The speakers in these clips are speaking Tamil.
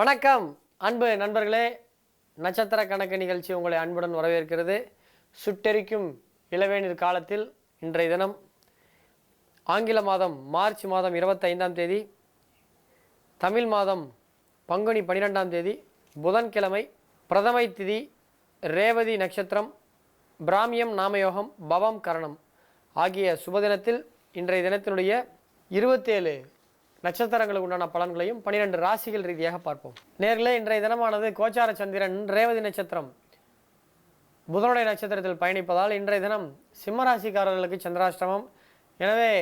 வணக்கம். அன்பு நண்பர்களே நட்சத்திர கணக்கு நிகழ்ச்சி உங்களை அன்புடன் வரவேற்கிறது. சுட்டெரிக்கும் இளவேநீர் காலத்தில் இன்றைய தினம் ஆங்கில மாதம் மார்ச் மாதம் இருபத்தைந்தாம் தேதி தமிழ் மாதம் பங்குனி பன்னிரெண்டாம் தேதி புதன்கிழமை பிரதமை திதி ரேவதி நட்சத்திரம் பிராமியம் நாமயோகம் பவம் கரணம் ஆகிய சுபதினத்தில் இன்றைய தினத்தினுடைய இருபத்தேழு நட்சத்திரங்களுக்கு உண்டான பலன்களையும் பன்னிரெண்டு ராசிகள் ரீதியாக பார்ப்போம். நேரில் இன்றைய தினமானது கோச்சார சந்திரன் ரேவதி நட்சத்திரம். புதனுடைய நட்சத்திரத்தில் பயணிப்பதால் இன்றைய தினம் சிம்மராசிக்காரர்களுக்கு சந்திராஷ்டமம். எனவே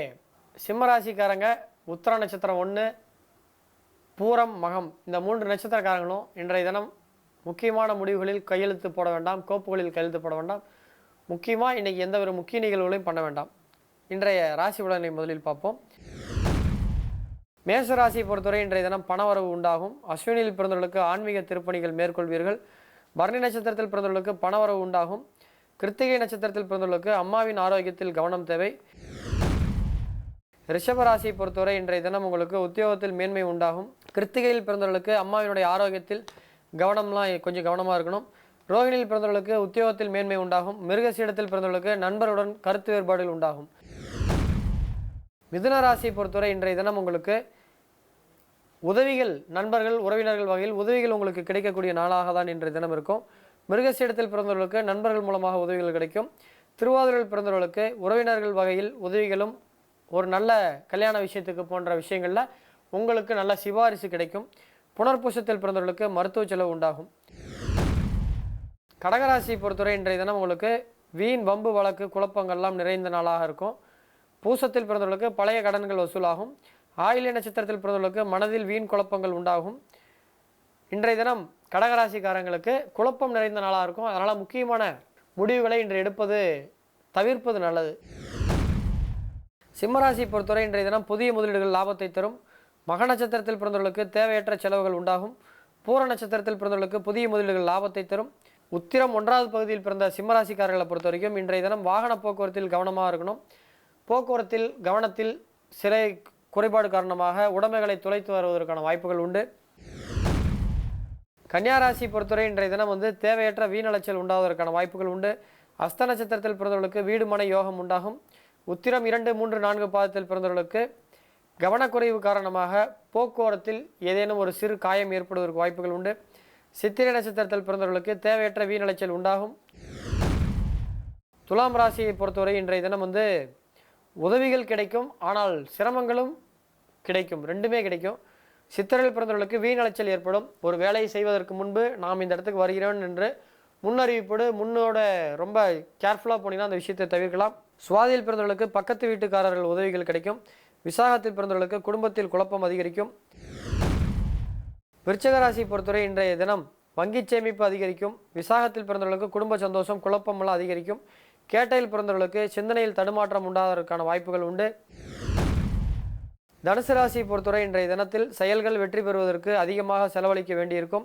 சிம்மராசிக்காரங்க உத்தர நட்சத்திரம் ஒன்று பூரம் மகம் இந்த மூன்று நட்சத்திரக்காரங்களும் இன்றைய தினம் முக்கியமான முடிவுகளில் கையெழுத்து போட வேண்டாம் கோப்புகளில் கையெழுத்து போட வேண்டாம். முக்கியமாக இன்றைக்கி எந்த ஒரு முக்கிய நிகழ்வுகளையும் பண்ண வேண்டாம். இன்றைய ராசி பலனை முதலில் பார்ப்போம். மேச ராசியை பொறுத்தவரை இன்றைய தினம் பணவரவு உண்டாகும். அஸ்வினியில் பிறந்தவர்களுக்கு ஆன்மீக திருப்பணிகள் மேற்கொள்வீர்கள். பரணி நட்சத்திரத்தில் பிறந்தவர்களுக்கு பணவரவு உண்டாகும். கிருத்திகை நட்சத்திரத்தில் பிறந்தவர்களுக்கு அம்மாவின் ஆரோக்கியத்தில் கவனம் தேவை. ரிஷபராசியை பொறுத்தவரை இன்றைய தினம் உங்களுக்கு உத்தியோகத்தில் மேன்மை உண்டாகும். கிருத்திகையில் பிறந்தவர்களுக்கு அம்மாவினுடைய ஆரோக்கியத்தில் கவனம்லாம் கொஞ்சம் கவனமாக இருக்கணும். ரோஹிணியில் பிறந்தவர்களுக்கு உத்தியோகத்தில் மேன்மை உண்டாகும். மிருகசீடத்தில் பிறந்தவர்களுக்கு நண்பருடன் கருத்து வேறுபாடுகள் உண்டாகும். மிதுன ராசியை பொறுத்தவரை இன்றைய தினம் உங்களுக்கு உதவிகள் நண்பர்கள் உறவினர்கள் வகையில் உதவிகள் உங்களுக்கு கிடைக்கக்கூடிய நாளாக தான் இன்றைய தினம் இருக்கும். மிருகசீடத்தில் பிறந்தவர்களுக்கு நண்பர்கள் மூலமாக உதவிகள் கிடைக்கும். திருவாதிரையில் பிறந்தவர்களுக்கு உறவினர்கள் வகையில் உதவிகளும் ஒரு நல்ல கல்யாண விஷயத்துக்கு போன்ற விஷயங்களில் உங்களுக்கு நல்ல சிபாரிசு கிடைக்கும். புனர்பூசத்தில் பிறந்தவர்களுக்கு மருத்துவ செலவு உண்டாகும். கடகராசியை பொறுத்தவரை இன்றைய தினம் உங்களுக்கு வீண் வம்பு வழக்கு குழப்பங்கள்லாம் நிறைந்த நாளாக இருக்கும். பூசத்தில் பிறந்தவர்களுக்கு பழைய கடன்கள் வசூலாகும். ஆயிலிய நட்சத்திரத்தில் பிறந்தவர்களுக்கு மனதில் வீண் குழப்பங்கள் உண்டாகும். இன்றைய தினம் கடகராசிக்காரங்களுக்கு குழப்பம் நிறைந்த நாளாக இருக்கும். அதனால் முக்கியமான முடிவுகளை இன்று எடுப்பது தவிர்ப்பது நல்லது. சிம்மராசி பொறுத்தவரை இன்றைய தினம் புதிய முதலீடுகள் லாபத்தை தரும். மக நட்சத்திரத்தில் பிறந்தவர்களுக்கு தேவையற்ற செலவுகள் உண்டாகும். பூர நட்சத்திரத்தில் பிறந்தவர்களுக்கு புதிய முதலீடுகள் லாபத்தை தரும். உத்திரம் ஒன்றாவது பகுதியில் பிறந்த சிம்மராசிக்காரர்களை பொறுத்த வரைக்கும் இன்றைய தினம் வாகன போக்குவரத்தில் கவனமாக இருக்கணும். போக்குவரத்தில் கவனத்தில் சிலை குறைபாடு காரணமாக உடைமைகளை துளைத்து வருவதற்கான வாய்ப்புகள் உண்டு. கன்னியாராசி பொறுத்தவரை இன்றைய தினம் வந்து தேவையற்ற வீணலைச்சல் உண்டாவதற்கான வாய்ப்புகள் உண்டு. அஸ்த நட்சத்திரத்தில் பிறந்தவர்களுக்கு வீடு மனை யோகம் உண்டாகும். உத்திரம் இரண்டு மூன்று நான்கு பாதத்தில் பிறந்தவர்களுக்கு கவனக்குறைவு காரணமாக போக்குவரத்தில் ஏதேனும் ஒரு சிறு காயம் ஏற்படுவதற்கு வாய்ப்புகள் உண்டு. சித்திரை நட்சத்திரத்தில் பிறந்தவர்களுக்கு தேவையற்ற வீணலைச்சல் உண்டாகும். துலாம் ராசியை பொறுத்தவரை இன்றைய தினம் வந்து உதவிகள் கிடைக்கும் ஆனால் சிரமங்களும் கிடைக்கும். ரெண்டுமே கிடைக்கும். சித்திரையில் பிறந்தவர்களுக்கு வீணலைச்சல் ஏற்படும். ஒரு வேலையை செய்வதற்கு முன்பு நாம் இந்த இடத்துக்கு வருகிறோம் என்று முன்னறிவிப்போடு முன்னோட ரொம்ப கேர்ஃபுல்லாக போனீங்கன்னா அந்த விஷயத்தை தவிர்க்கலாம். சுவாதியில் பிறந்தவர்களுக்கு பக்கத்து வீட்டுக்காரர்கள் உதவிகள் கிடைக்கும். விசாகத்தில் பிறந்தவர்களுக்கு குடும்பத்தில் குழப்பம் அதிகரிக்கும். விருச்சகராசி பொறுத்தவரை இன்றைய தினம் வங்கி சேமிப்பு அதிகரிக்கும். விசாகத்தில் பிறந்தவர்களுக்கு குடும்ப சந்தோஷம் குழப்பமெல்லாம் அதிகரிக்கும். கேட்டையில் பிறந்தவர்களுக்கு சிந்தனையில் தடுமாற்றம் உண்டாவதற்கான வாய்ப்புகள் உண்டு. தனுசு ராசியை பொறுத்தவரை இன்றைய தினத்தில் செயல்கள் வெற்றி பெறுவதற்கு அதிகமாக செலவழிக்க வேண்டியிருக்கும்.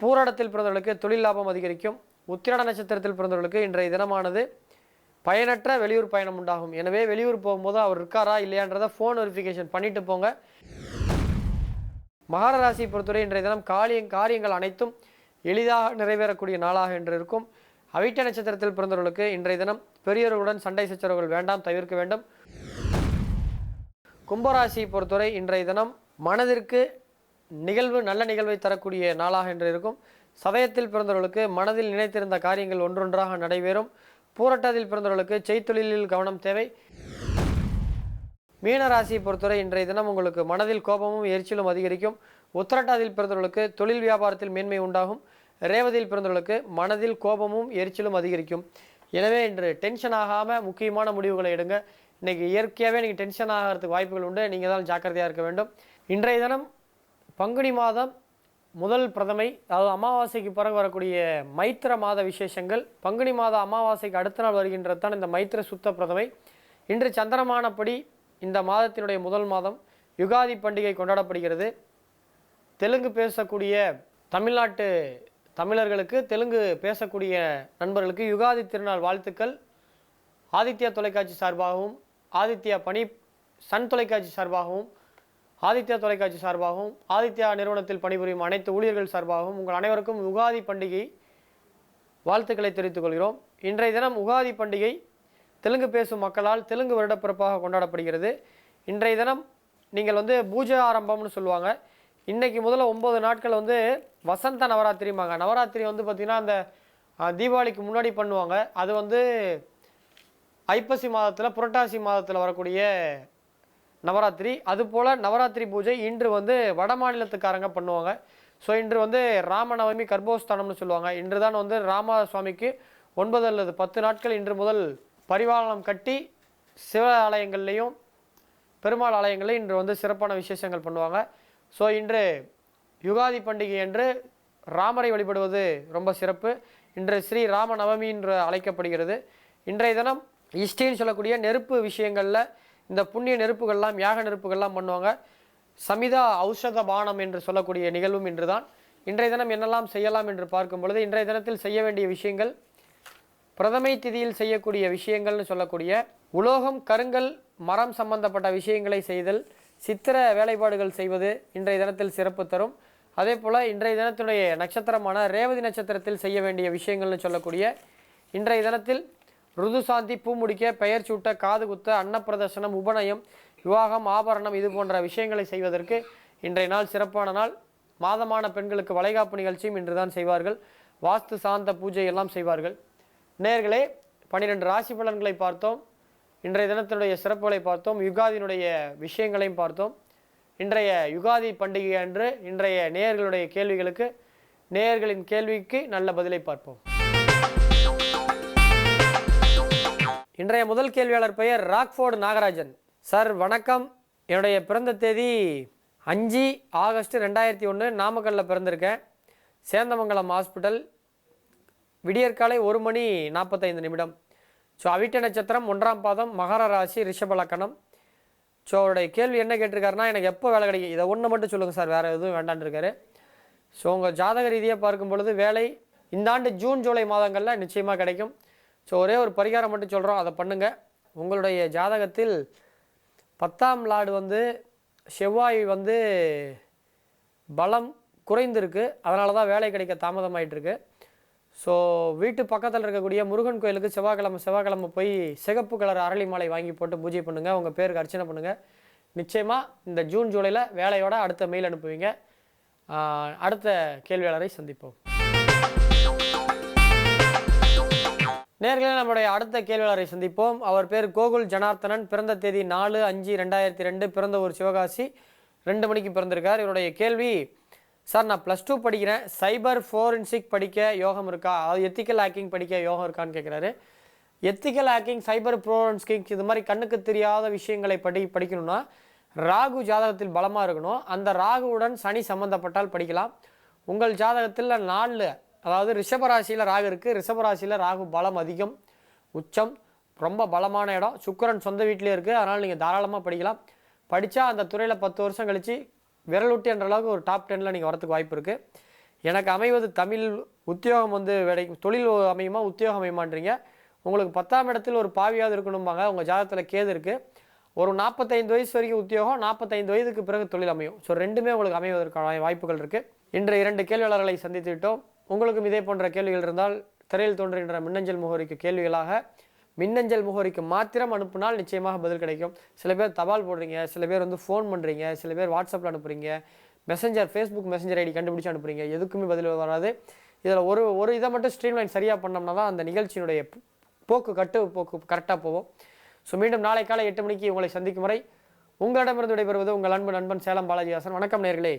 பூராடத்தில் பிறந்தவர்களுக்கு தொழில் லாபம் அதிகரிக்கும். உத்திராட நட்சத்திரத்தில் பிறந்தவர்களுக்கு இன்றைய தினமானது பயனற்ற வெளியூர் பயணம் உண்டாகும். எனவே வெளியூர் போகும்போது அவர் இருக்காரா இல்லையான்றதை ஃபோன் வெரிஃபிகேஷன் பண்ணிட்டு போங்க. மகர ராசியை பொறுத்தவரை இன்றைய தினம் காரிய காரியங்கள் அனைத்தும் எளிதாக நிறைவேறக்கூடிய நாளாக என்று இருக்கும். அவிட்ட நட்சத்திரத்தில் பிறந்தவர்களுக்கு இன்றைய தினம் பெரியவர்களுடன் சண்டை சச்சரவுகள் வேண்டாம் தவிர்க்க வேண்டும். கும்பராசியை பொறுத்தவரை இன்றைய தினம் மனதிற்கு நிகழ்வு நல்ல நிகழ்வை தரக்கூடிய நாளாக என்று இருக்கும். சதயத்தில் பிறந்தவர்களுக்கு மனதில் நினைத்திருந்த காரியங்கள் ஒன்றொன்றாக நடைபெறும். பூரட்டத்தில் பிறந்தவர்களுக்கு செய்தொழிலில் கவனம் தேவை. மீனராசியை பொறுத்தவரை இன்றைய தினம் உங்களுக்கு மனதில் கோபமும் எரிச்சலும் அதிகரிக்கும். உத்திரட்டாதில் பிறந்தவர்களுக்கு தொழில் வியாபாரத்தில் மேன்மை உண்டாகும். ரேவதியில் பிறந்தவர்களுக்கு மனதில் கோபமும் எரிச்சலும் அதிகரிக்கும். எனவே இன்று டென்ஷன் ஆகாமல் முக்கியமான முடிவுகளை எடுங்க. இன்றைக்கி இயற்கையாகவே நீங்கள் டென்ஷன் ஆகிறதுக்கு வாய்ப்புகள் உண்டு. நீங்கள் தான் ஜாக்கிரதையாக இருக்க வேண்டும். இன்றைய தினம் பங்குனி மாதம் முதல் பிரதமை அதாவது அமாவாசைக்கு பிறகு வரக்கூடிய மைத்திர மாத விசேஷங்கள். பங்குனி மாத அமாவாசைக்கு அடுத்த நாள் வருகின்றது தான் இந்த மைத்திர சுத்த பிரதமை. இன்று சந்திரமானப்படி இந்த மாதத்தினுடைய முதல் மாதம். யுகாதி பண்டிகை கொண்டாடப்படுகிறது. தெலுங்கு பேசக்கூடிய தமிழ்நாட்டு தமிழர்களுக்கு தெலுங்கு பேசக்கூடிய நண்பர்களுக்கு யுகாதி திருநாள் வாழ்த்துக்கள். ஆதித்யா தொலைக்காட்சி சார்பாகவும் ஆதித்யா பணி சன் தொலைக்காட்சி சார்பாகவும் ஆதித்யா தொலைக்காட்சி சார்பாகவும் ஆதித்யா நிறுவனத்தில் பணிபுரியும் அனைத்து ஊழியர்கள் சார்பாகவும் உங்கள் அனைவருக்கும் உகாதி பண்டிகை வாழ்த்துக்களை தெரிவித்துக் கொள்கிறோம். இன்றைய தினம் உகாதி பண்டிகை தெலுங்கு பேசும் மக்களால் தெலுங்கு வருடப்பிறப்பாக கொண்டாடப்படுகிறது. இன்றைய தினம் நீங்கள் வந்து பூஜை ஆரம்பம்னு சொல்லுவாங்க. இன்றைக்கி முதல்ல ஒம்பது நாட்கள் வந்து வசந்த நவராத்திரிம்பாங்க நவராத்திரி வந்து பார்த்திங்கன்னா அந்த தீபாவளிக்கு முன்னாடி பண்ணுவாங்க. அது வந்து ஐப்பசி மாதத்தில் புரட்டாசி மாதத்தில் வரக்கூடிய நவராத்திரி. அதுபோல் நவராத்திரி பூஜை இன்று வந்து வட மாநிலத்துக்காரங்க பண்ணுவாங்க. ஸோ இன்று வந்து ராமநவமி கர்ப்போஸ்தானம்னு சொல்லுவாங்க. இன்று தான் வந்து ராம சுவாமிக்கு ஒன்பது அல்லது பத்து நாட்கள் இன்று முதல் பரிவாளனம் கட்டி சிவ ஆலயங்கள்லேயும் பெருமாள் ஆலயங்களையும் இன்று வந்து சிறப்பான விசேஷங்கள் பண்ணுவாங்க. ஸோ இன்று யுகாதி பண்டிகை என்று ராமரை வழிபடுவது ரொம்ப சிறப்பு. இன்று ஸ்ரீ ராம நவமி என்று அழைக்கப்படுகிறது. இன்றைய தினம் இஷ்டின்னு சொல்லக்கூடிய நெருப்பு விஷயங்களில் இந்த புண்ணிய நெருப்புகள்லாம் யாக நெருப்புகள்லாம் பண்ணுவாங்க. சமிதா ஔஷத பானம் என்று சொல்லக்கூடிய நிகழ்வும் இன்றுதான். இன்றைய தினம் என்னெல்லாம் செய்யலாம் என்று பார்க்கும் பொழுது இன்றைய தினத்தில் செய்ய வேண்டிய விஷயங்கள் பிரதமை திதியில் செய்யக்கூடிய விஷயங்கள்னு சொல்லக்கூடிய உலோகம் கருங்கல் மரம் சம்பந்தப்பட்ட விஷயங்களை செய்தல் சித்திர வேலைப்பாடுகள் செய்வது இன்றைய தினத்தில் சிறப்பு தரும். அதே போல் இன்றைய தினத்துடைய நட்சத்திரமான ரேவதி நட்சத்திரத்தில் செய்ய வேண்டிய விஷயங்கள்னு சொல்லக்கூடிய இன்றைய தினத்தில் ருதுசாந்தி பூ முடிக்க பெயர் சூட்ட காது குத்த அன்னப்பிரதர்சனம் உபநயம் விவாகம் ஆபரணம் இது போன்ற விஷயங்களை செய்வதற்கு இன்றைய நாள் சிறப்பான நாள். மாதமான பெண்களுக்கு வளைகாப்பு நிகழ்ச்சியும் இன்றுதான் செய்வார்கள். வாஸ்து சாந்த பூஜை எல்லாம் செய்வார்கள். நேர்களே பன்னிரெண்டு ராசி பலன்களை பார்த்தோம். இன்றைய தினத்தினுடைய சிறப்புகளை பார்த்தோம். யுகாதியினுடைய விஷயங்களையும் பார்த்தோம். இன்றைய யுகாதி பண்டிகை அன்று இன்றைய நேயர்களுடைய கேள்விகளுக்கு நேயர்களின் கேள்விக்கு நல்ல பதிலை பார்ப்போம். இன்றைய முதல் கேள்வியாளர் பெயர் ராக்ஃபோர்டு நாகராஜன். சார் வணக்கம். என்னுடைய பிறந்த தேதி அஞ்சு ஆகஸ்ட் ரெண்டாயிரத்தி ஒன்று. நாமக்கல்லில் பிறந்திருக்கேன். சேந்தமங்கலம் ஹாஸ்பிட்டல். விடியற்காலை ஒரு மணி நாற்பத்தைந்து நிமிடம். ஸோ அவிட்ட நட்சத்திரம் ஒன்றாம் பாதம் மகர ராசி ரிஷப லக்கணம். ஸோ அவருடைய கேள்வி என்ன கேட்டிருக்காருன்னா எனக்கு எப்போ வேலை கிடைக்கும்? இதை ஒன்று மட்டும் சொல்லுங்கள் சார் வேறு எதுவும் வேண்டான்னு இருக்காரு. ஸோ உங்கள் ஜாதக ரீதியாக பார்க்கும் பொழுது வேலை இந்த ஆண்டு ஜூன் ஜூலை மாதங்களில் நிச்சயமாக கிடைக்கும். ஸோ ஒரே ஒரு பரிகாரம் மட்டும் சொல்கிறோம் அதை பண்ணுங்கள் உங்களுடைய ஜாதகத்தில் பத்தாம் லாடு வந்து செவ்வாய் வந்து பலம் குறைந்திருக்கு. அதனால தான் வேலை கிடைக்க தாமதமாயிட்டிருக்கு. ஸோ வீட்டு பக்கத்தில் இருக்கக்கூடிய முருகன் கோயிலுக்கு செவ்வாய்க்கிழமை செவ்வாய்க்கிழமை போய் சிகப்பு கலர் அரளி மாலை வாங்கி போட்டு பூஜை பண்ணுங்கள் உங்கள் பேருக்கு அர்ச்சனை பண்ணுங்கள் நிச்சயமாக இந்த ஜூன் ஜூலையில் வேலையோட அடுத்த மெயில் அனுப்புவீங்க. அடுத்த கேள்வியாளரை சந்திப்போம். நேர்களே நம்முடைய அடுத்த கேள்வியாளரை சந்திப்போம். அவர் பேர் கோகுல் ஜனார்த்தனன். பிறந்த தேதி நாலு அஞ்சு ரெண்டாயிரத்தி ரெண்டு. பிறந்த ஒரு சிவகாசி. ரெண்டு மணிக்கு பிறந்திருக்கார். இவருடைய கேள்வி சார் நான் ப்ளஸ் டூ படிக்கிறேன். சைபர் ஃபோரன்சிக் படிக்க யோகம் இருக்கா? அதாவது எத்திக்கல் ஹேக்கிங் படிக்க யோகம் இருக்கான்னு கேட்குறாரு எத்திக்கல் ஹேக்கிங் சைபர் ஃபோரன்சிக் இது மாதிரி கண்ணுக்கு தெரியாத விஷயங்களை படி படிக்கணும்னா ராகு ஜாதகத்தில் பலமாக இருக்கணும். அந்த ராகுவுடன் சனி சம்மந்தப்பட்டால் படிக்கலாம். உங்கள் ஜாதகத்தில் நாலு அதாவது ரிஷபராசியில் ராகு இருக்குது ரிஷபராசியில் ராகு பலம் அதிகம் உச்சம் ரொம்ப பலமான இடம். சுக்கரன் சொந்த வீட்டிலே இருக்குது அதனால் நீங்கள் தாராளமாக படிக்கலாம். படித்தா அந்த துறையில் பத்து வருஷம் கழித்து விரலுட்டி என்ற அளவுக்கு ஒரு டாப் டெனில் நீங்கள் வரத்துக்கு வாய்ப்பு இருக்குது எனக்கு அமைவது தமிழ் உத்தியோகம் வந்து கிடைக்கும் தொழில் அமையுமா உத்தியோகம் அமையுமான்றீங்க. உங்களுக்கு பத்தாம் இடத்தில் ஒரு பாவியாவது இருக்கணும்பாங்க. உங்கள் ஜாதகத்தில் கேது இருக்குது ஒரு நாற்பத்தைந்து வயசு வரைக்கும் உத்தியோகம் நாற்பத்தைந்து வயதுக்கு பிறகு தொழில் அமையும். ஸோ ரெண்டுமே உங்களுக்கு அமைவதற்கான வாய்ப்புகள் இருக்குது இன்று இரண்டு கேள்வியாளர்களை சந்தித்து விட்டோம் உங்களுக்கும் இதே போன்ற கேள்விகள் இருந்தால் திரையில் தோன்றுகின்ற மின்னஞ்சல் முகவரிக்கு கேள்விகளாக மின்னஞ்சல் முகவரிக்கு மாத்திரம் அனுப்புனால் நிச்சயமாக பதில் கிடைக்கும். சில பேர் தபால் போடுறீங்க சில பேர் வந்து ஃபோன் பண்ணுறீங்க சில பேர் வாட்ஸ்அப்பில் அனுப்புறீங்க மெசஞ்சர் ஃபேஸ்புக் மெசஞ்சர் ஐடி கண்டுபிடிச்சு அனுப்புறீங்க எதுக்குமே பதில் வராது. இதில் ஒரு ஒரு இதை மட்டும் ஸ்ட்ரீம்லைன் சரியாக பண்ணோம்னா தான் அந்த நிகழ்ச்சியினுடைய போக்கு கட்டு போக்கு கரெக்டாக போகும். ஸோ மீண்டும் நாளை காலை எட்டு மணிக்கு உங்களை சந்திக்கும் வரை உங்களிடமிருந்து விடைபெறுவது உங்கள் அன்பு நண்பன் சேலம் பாலாஜி ஹாசன். வணக்கம் நேர்களே.